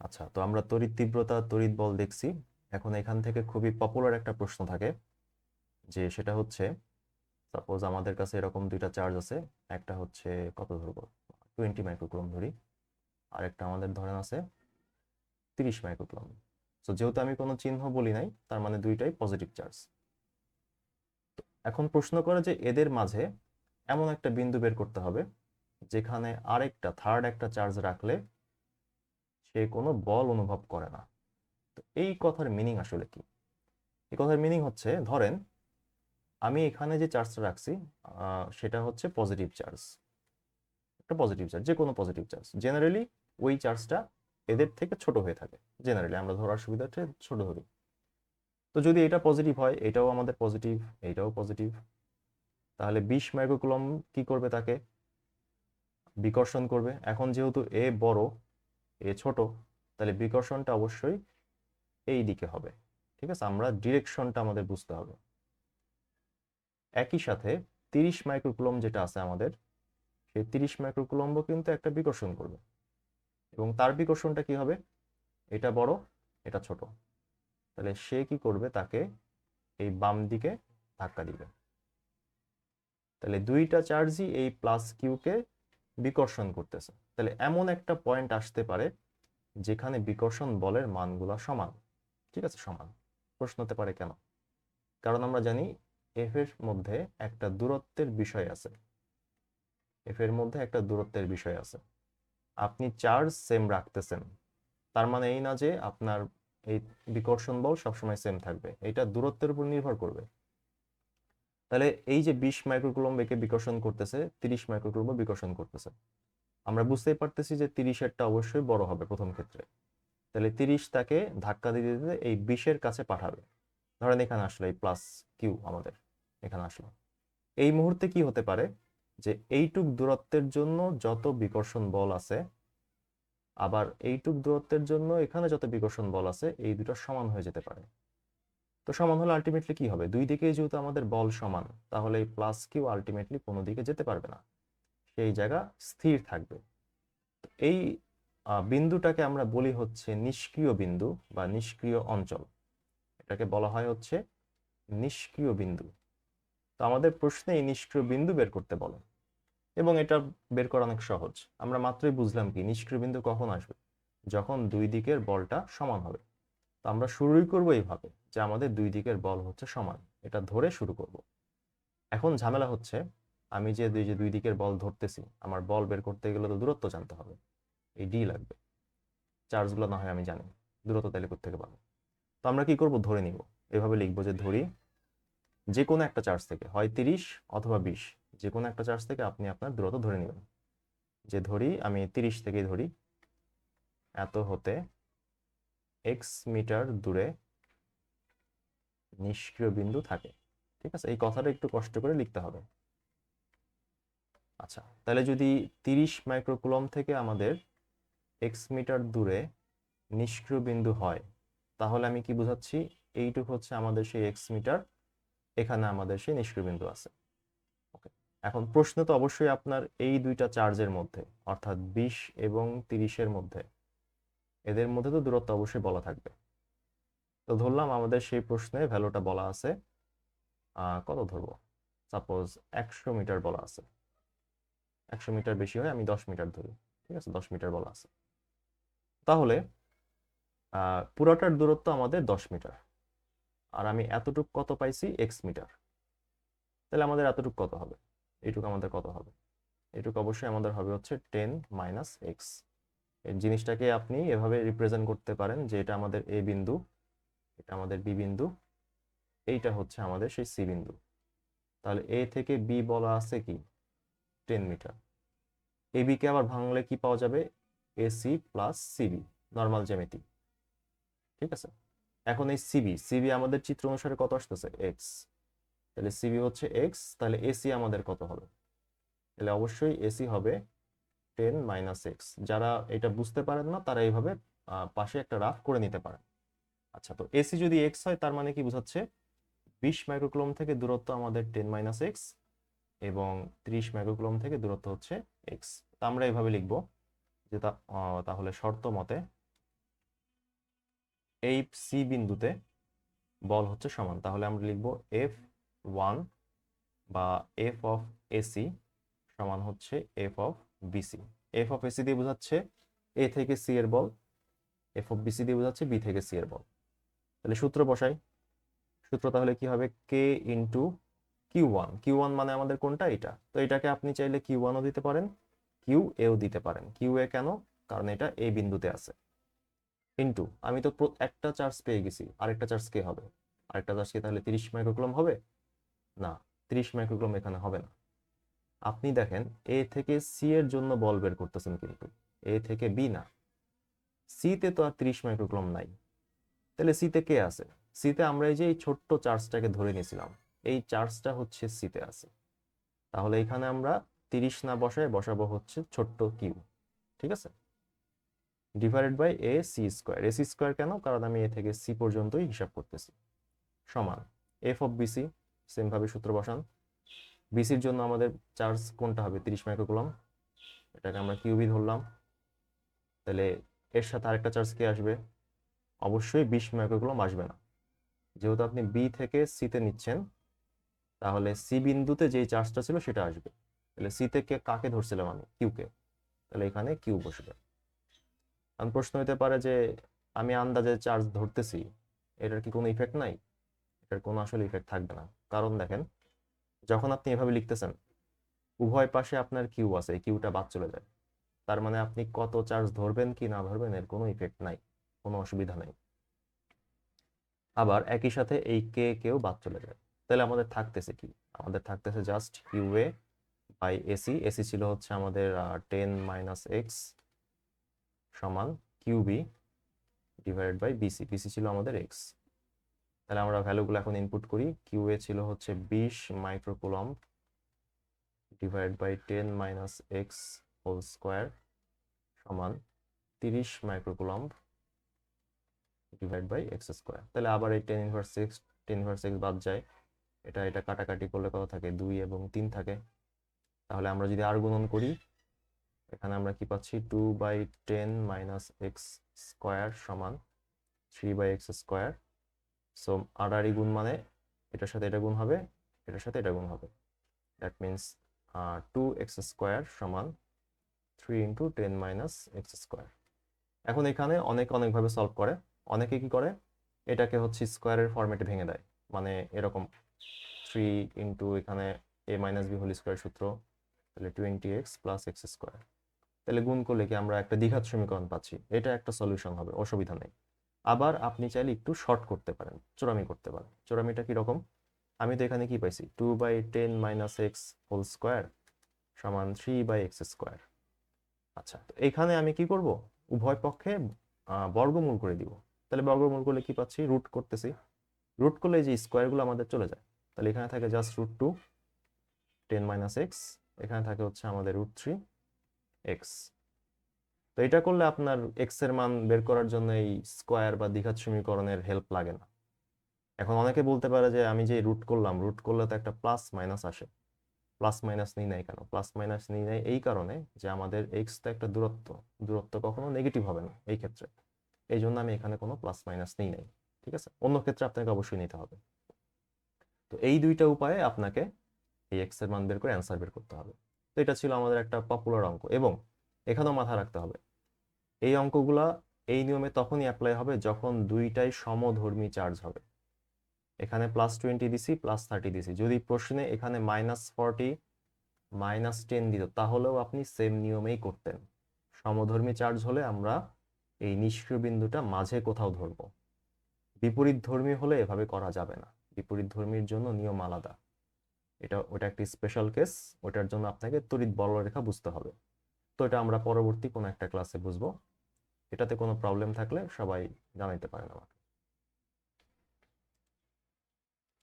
আচ্ছা তো আমরা তড়িৎ তীব্রতা, তড়িৎ বল দেখছি। এখন এখান থেকে খুবই পপুলার একটা প্রশ্ন থাকে, যে সেটা হচ্ছে সাপোজ আমাদের কাছে এরকম দুইটা চার্জ আছে, একটা হচ্ছে কত ধরবো? টোয়েন্টি মাইক্রোকুলম ধরি আর একটা আমাদের ধরেন আছে তিরিশ মাইক্রোকুলম সো যেহেতু আমি কোনো চিহ্ন বলি নাই, তার মানে দুইটাই পজিটিভ চার্জ এখন প্রশ্ন করে যে এদের মাঝে এমন একটা বিন্দু বের করতে হবে, যেখানে আরেকটা থার্ড একটা চার্জ রাখলে সে কোনো বল অনুভব করে না। তো এই কথার মিনিং আসলে কি? এই কথার মিনিং হচ্ছে, ধরেন, আমি এখানে যে চার্জটা রাখছি সেটা হচ্ছে পজিটিভ চার্জ একটা পজিটিভ চার্জ যে কোনো পজিটিভ চার্জ জেনারেলি ওই চার্জটা এদের থেকে ছোট হয়ে থাকে। জেনারেলি আমরা ধরার সুবিধার্থে ছোট ধরি। তো যদি এটা পজিটিভ হয়, এটাও আমাদের পজিটিভ এইটাও পজিটিভ তাহলে বিশ মাইক্রোকুলম কি করবে তাকে? বিকর্ষণ করবে। এখন যেহেতু এ বড় এ ছোট, তাহলে বিকর্ষণটা অবশ্যই এই দিকে হবে। ঠিক আছে? আমরা ডিরেকশনটা আমাদের বুঝতে হবে। একই সাথে তিরিশ মাইক্রোকুলম যেটা আছে আমাদের, সেই তিরিশ মাইক্রোকুলম্বও কিন্তু একটা বিকর্ষণ করবে। এবং তার বিকর্ষণটা কি হবে? এটা বড়, এটা ছোট। তাহলে সে কি করবে? তাকে এই বাম দিকে ধাক্কা দিবে। তাহলে দুইটা চার্জই এই প্লাস কিউকে বিকর্ষণ করতেছে। তাহলে এমন একটা পয়েন্ট আসতে পারে যেখানে বিকর্ষণ বলের মানগুলো সমান। ঠিক আছে, সমান। প্রশ্ন হতে পারে কেন? কারণ আমরা জানি এফ এর মধ্যে একটা দূরত্বের বিষয় আছে। এফ এর মধ্যে একটা দূরত্বের বিষয় আছে। আপনি চার্জ সেম রাখতেছেন। তার মানে এই না যে আপনার এই বিকর্ষণ বল সবসময় সেম থাকবে। এটা দূরত্বের উপর নির্ভর করবে। তাহলে এই যে বিশ মাইক্রোকুলম একে বিকর্ষণ করতেছে, তিরিশ মাইক্রোকুলম বিকর্ষণ করতেছে। আমরা বুঝতেই পারতেছি যে তিরিশেরটা অবশ্যই বড় হবে প্রথম ক্ষেত্রে। তাহলে তিরিশ তাকে ধাক্কা দিতে দিতে এই বিশের কাছে পাঠাবে। ধরেন এখানে আসলো এই প্লাস কিউ আমাদের, এখানে আসলো। এই মুহূর্তে কি হতে পারে? যে এইটুক দূরত্বের জন্য যত বিকর্ষণ বল আছে, আবার এইটুক দূরত্বের জন্য এখানে যত বিকর্ষণ বল আছে, এই দুটো সমান হয়ে যেতে পারে। তো সমান হলে আলটিমেটলি কি হবে? দুই দিকেই যেহেতু আমাদের বল সমান, তাহলে এই প্লাস কিউ আলটিমেটলি কোনো দিকে যেতে পারবে না। সেই জায়গা স্থির থাকবে। এই বিন্দুটাকে আমরা বলি হচ্ছে নিষ্ক্রিয় বিন্দু বা নিষ্ক্রিয় অঞ্চল। এটাকে বলা হয় হচ্ছে নিষ্ক্রিয় বিন্দু। তো আমাদের প্রশ্নে এই নিষ্ক্রিয় বিন্দু বের করতে বলে। এবং এটা বের করা অনেক সহজ। আমরা মাত্রই বুঝলাম কি, নিষ্ক্রিয় বিন্দু কখন আসবে? যখন দুই দিকের বলটা সমান হবে। তো আমরা শুরুই করব এইভাবে যে আমাদের দুই দিকের বল হচ্ছে সমান। এটা ধরে শুরু করব। এখন ঝামেলা হচ্ছে, আমি যে দুই যে দুই দিকের বল ধরতেছি, আমার বল বের করতে গেলে তো দূরত্ব জানতে হবে। এই ডি লাগবে। চার্জগুলো না হয় আমি জানি দূরত্ব তাহলে থেকে পাবো? তো আমরা কি করব? ধরে নিব। এভাবে লিখব যে ধরি যে কোনো একটা চার্জ থেকে, হয় তিরিশ অথবা বিশ যে কোনো একটা চার্জ থেকে আপনি আপনার দূরত্ব ধরে নেবেন। যে ধরি, আমি তিরিশ থেকেই ধরি, এত হতে এক্স মিটার দূরে নিষ্ক্রিয় বিন্দু থাকে। ঠিক আছে? এই কথাটা একটু কষ্ট করে লিখতে হবে। আচ্ছা তাহলে যদি তিরিশ মাইক্রোকুলম থেকে আমাদের এক্স মিটার দূরে নিষ্ক্রিয় বিন্দু হয়, তাহলে আমি কি বুঝাচ্ছি? এইটুক হচ্ছে আমাদের সেই এক্স মিটার, এখানে আমাদের সেই নিষ্ক্রিয় বিন্দু আছে। ওকে, এখন প্রশ্ন তো অবশ্যই আপনার এই দুইটা চার্জের মধ্যে, অর্থাৎ বিশ এবং তিরিশের মধ্যে। এদের মধ্যে তো দূরত্ব অবশ্যই বলা থাকবে। তো ধরলাম আমাদের সেই প্রশ্নে ভ্যালুটা বলা আছে কত ধরবো? সাপোজ একশো মিটার বলা আছে। একশো মিটার বেশি হয় আমি দশ মিটার ধরি, ঠিক আছে? দশ মিটার বলা আছে। তাহলে পুরোটার দূরত্ব আমাদের দশ মিটার। আর আমি এতটুক কত পাইছি? X metre. তাহলে আমাদের এতটুক কত হবে? এইটুক আমাদের কত হবে? এইটুক অবশ্যই আমাদের হবে হচ্ছে টেন মাইনাস এক্স জিনিসটাকে আপনি এভাবে রিপ্রেজেন্ট করতে পারেন যে এটা আমাদের এ বিন্দু, এটা আমাদের বি বিন্দু, এইটা হচ্ছে আমাদের সেই সি বিন্দু। তাহলে এ থেকে বি বলা আছে কি? টেন মিটার এ বিকে আবার ভাঙলে কি পাওয়া যাবে? এসি প্লাস সিবি নর্মাল জ্যামিতি ঠিক আছে? এখন এই সিবি সিবি আমাদের চিত্র অনুসারে কত আসতেছে? এক্স তাহলে সিবি হচ্ছে এক্স তাহলে এসি আমাদের কত হবে? তাহলে অবশ্যই এসি হবে টেন মাইনাস এক্স যারা এটা বুঝতে পারেন না, তারা এইভাবে পাশে একটা রাফ করে নিতে পারেন। আচ্ছা তো এসি যদি এক্স হয়, তার মানে কি বোঝাচ্ছে? বিশ মাইক্রোকুলম থেকে দূরত্ব আমাদের টেন মাইনাস এক্স এবং ত্রিশ মাইক্রোকুলম থেকে দূরত্ব হচ্ছে এক্স তা আমরা এইভাবে লিখব যে তাহলে শর্ত মতে এই সি বিন্দুতে বল হচ্ছে সমান। তাহলে আমরা লিখব এফ ওয়ান বা এফ অফ এসি সমান হচ্ছে F of BC F of AC দিয়ে বোঝাচ্ছে এ থেকে সি এর বল এফ অফ বিসি দিয়ে বোঝাচ্ছে বি থেকে সি এর বল। তাহলে সূত্র বসাই। সূত্র তাহলে কি হবে? K into Q one Q one মানে আমাদের কোনটা? এটা। তো এটাকে আপনি চাইলে কিউ ওয়ানও দিতে পারেন কিউ এও দিতে পারেন। কিউ এ কেন? কারণ এটা এ বিন্দুতে আছে। ইন্টু আমি তো একটা চার্জ পেয়ে গেছি। আরেকটা চার্জ কে হবে? আরেকটা চার্জ কি তাহলে তিরিশ মাইক্রোকুলম হবে? না, তিরিশ মাইক্রোকুলম এখানে হবে না। আপনি দেখেন এ থেকে সি এর জন্য বল বের করতেছেন কিন্তু। এ থেকে বি না। সিতে তো আর তিরিশ মাইক্রোকুলম নাই। তাহলে সিতে কে আছে? সিতে আমরা এই যে এই ছোট্ট চার্জটাকে ধরে নিয়েছিলাম, এই চার্জটা হচ্ছে সিতে আছে। তাহলে এখানে আমরা তিরিশ না বসায় বসাবো হচ্ছে ছোট্ট কিউ, ঠিক আছে? Divided by A C square A C square কেন? কারণ আমি এ থেকে সি পর্যন্তই হিসাব করতেছি। সমান। এফ অফ বিসি সেমভাবে সূত্র বসান। বিসির জন্য আমাদের চার্জ কোনটা হবে? তিরিশ মাইক্রোকুলম এটাকে আমরা কিউবি ধরলাম। তাহলে এর সাথে আরেকটা চার্জ কে আসবে? অবশ্যই বিশ মাইক্রোকুলম আসবে না। যেহেতু আপনি বি থেকে সিতে নিচ্ছেন, তাহলে সি বিন্দুতে যেই চার্জটা ছিল সেটা আসবে। তাহলে সি থেকে কাকে ধরছিলাম আমি? কিউকে তাহলে এখানে কিউ বসবে। এখন প্রশ্ন হতে পারে যে, আমি আন্দাজে চার্জ ধরতেছি, এটার কি কোনো ইফেক্ট নাই? এটার কোনো আসলে ইফেক্ট থাকবে না। কারণ দেখেন যখন আপনি এভাবে লিখতেছেন, উভয় পাশে আপনার কিউ আছে, এই কিউটা বাদ চলে যায়। তার মানে আপনি কত চার্জ ধরবেন কি না ধরবেন এর কোনো ইফেক্ট নাই, কোনো অসুবিধা নাই। আবার একই সাথে এই কে কেও বাদ চলে যায়। তাহলে আমাদের থাকতেছে কি? আমাদের থাকতেছে just Q A by AC AC ছিল হচ্ছে আমাদের টেন মাইনাস এক্স সমান Q B divided by BC BC ছিল আমাদের এক্স তাহলে আমরা ভ্যালুগুলো এখন ইনপুট করি। কিউ এ ছিল হচ্ছে বিশ microcoulomb divide by ten minus X whole square সমান তিরিশ microcoulomb divide by X square তাহলে আবার এই ten inverse X ten inverse X বাদ যায়। এটা এটা কাটাকাটি করলে কত থাকে? দুই এবং তিন থাকে। তাহলে আমরা যদি আর গুণন করি, এখানে আমরা কি পাচ্ছি? Two by ten minus X square সমান three by X square so আর আর গুণ মানে এটার সাথে এটা গুণ হবে, এটার সাথে এটা গুণ হবে। That means two X square সমান three into ten minus X square এখন এখানে অনেক অনেকভাবে সলভ করে। অনেকে কি করে? এটাকে হচ্ছে স্কোয়ারের ফরম্যাটে ভেঙে দেয়। মানে এরকম থ্রি ইন্টু এখানে A minus B whole square সূত্র, তাহলে twenty X plus X square তাহলে গুণ করলে কি আমরা একটা দ্বিঘাত সমীকরণ পাচ্ছি। এটা একটা সলিউশন হবে, অসুবিধা নেই। আবার আপনি চাইলে একটু শর্ট করতে পারেন, চোরামি করতে পারেন। চোরামিটা কীরকম আমি তো এখানে কি পাইছি? Two by ten minus X whole square সমান থ্রি বাই এক্স স্কোয়ার আচ্ছা তো এখানে আমি কি করব? উভয় পক্ষে বর্গমূল করে দিব। তাহলে বর্গমূল করলে কি পাচ্ছি? রুট করতেছি। রুট করলে যে স্কোয়ারগুলো আমাদের চলে যায়। তাহলে এখানে থাকে just root two ten minus x এখানে থাকে হচ্ছে আমাদের রুট থ্রি এক্স তো এটা করলে আপনার এক্সের মান বের করার জন্য এই স্কোয়ার বা দ্বিঘাত সমীকরণের হেল্প লাগে না। এখন অনেকে বলতে পারে যে আমি যে রুট করলাম রুট করলে তো একটা প্লাস মাইনাস আসে। প্লাস মাইনাস নিই নাই কেন? প্লাস মাইনাস নিই নাই এই কারণে যে আমাদের এক্স তো একটা দূরত্ব। দূরত্ব কখনো নেগেটিভ হবে না এই ক্ষেত্রে। এই জন্য আমি এখানে কোনো প্লাস মাইনাস নিই নাই, ঠিক আছে? অন্য ক্ষেত্রে আপনাকে অবশ্যই নিতে হবে। তো এই দুইটা উপায়ে আপনাকে এই এক্সের মান বের করে অ্যান্সার বের করতে হবে। তো এটা ছিল আমাদের একটা পপুলার অঙ্ক এবং এখানেও মাথা রাখতে হবে। এই অঙ্কগুলা এই নিয়মে তখনই অ্যাপ্লাই হবে যখন দুইটাই সমধর্মী চার্জ হবে। এখানে প্লাস টোয়েন্টি দিছি প্লাস থার্টি দিছি। যদি প্রশ্নে এখানে মাইনাস ফর্টি মাইনাস টেন দিত, তাহলেও আপনি সেম নিয়মেই করতেন। সমধর্মী চার্জ হলে আমরা এই নিষ্ক্রিয় বিন্দুটা মাঝে কোথাও ধরবো। বিপরীত ধর্মী হলে এভাবে করা যাবে না। বিপরীত ধর্মীর জন্য নিয়ম আলাদা। এটা, ওটা একটি স্পেশাল কেস ওটার জন্য আপনাকে তড়িৎ বলরেখা বুঝতে হবে। তো এটা আমরা পরবর্তী কোনো একটা ক্লাসে বুঝব। এটাতে কোনো প্রবলেম থাকলে সবাই জানাইতে পারেন আমাকে।